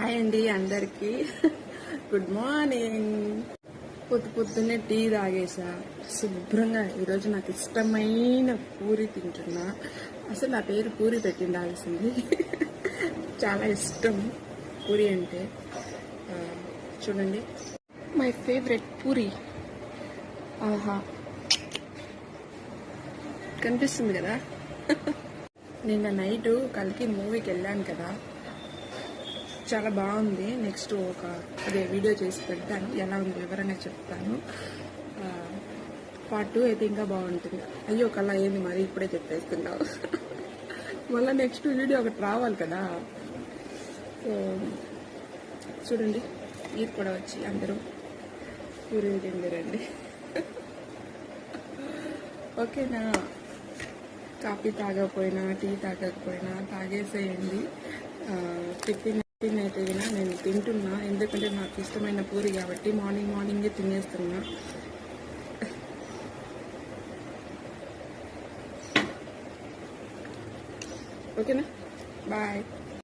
Hi అండి అందరికీ. Good morning పొద్దు పొద్దున్నే టీ తాగేసా. శుభ్రంగా ఈరోజు నాకు ఇష్టమైన పూరి తింటున్నా. అసలు నా పేరు పూరి పెట్టిండాల్సింది చాలా ఇష్టం పూరి అంటే. చూడండి. My favourite puri. ఆహా. కనిపిస్తుంది కదా. నిన్న నైట్ కలికి మూవీకి వెళ్ళాను కదా. చాలా బాగుంది. నెక్స్ట్ ఒక అదే వీడియో చేసి పెడతాను. ఎలా ఉంది వివరంగా చెప్తాను. పార్ట్ టూ అయితే ఇంకా బాగుంటుంది. అయ్యో కల్లా ఏంది మరి ఇప్పుడే చెప్పేస్తున్నావు. మళ్ళీ నెక్స్ట్ వీడియో ఒకటి రావాలి కదా. సో చూడండి మీరు కూడా వచ్చి అందరూ పూరి తిందిరండి ఓకేనా? కాఫీ తాగకపోయినా టీ తాగకపోయినా తాగేసేయండి. టిఫిన్ అయితే నేను తింటున్నా. ఎందుకంటే నాకు ఇష్టమైన పూరి కాబట్టి మార్నింగ్ మార్నింగే తినేస్తున్నా. ఓకేనా? బాయ్.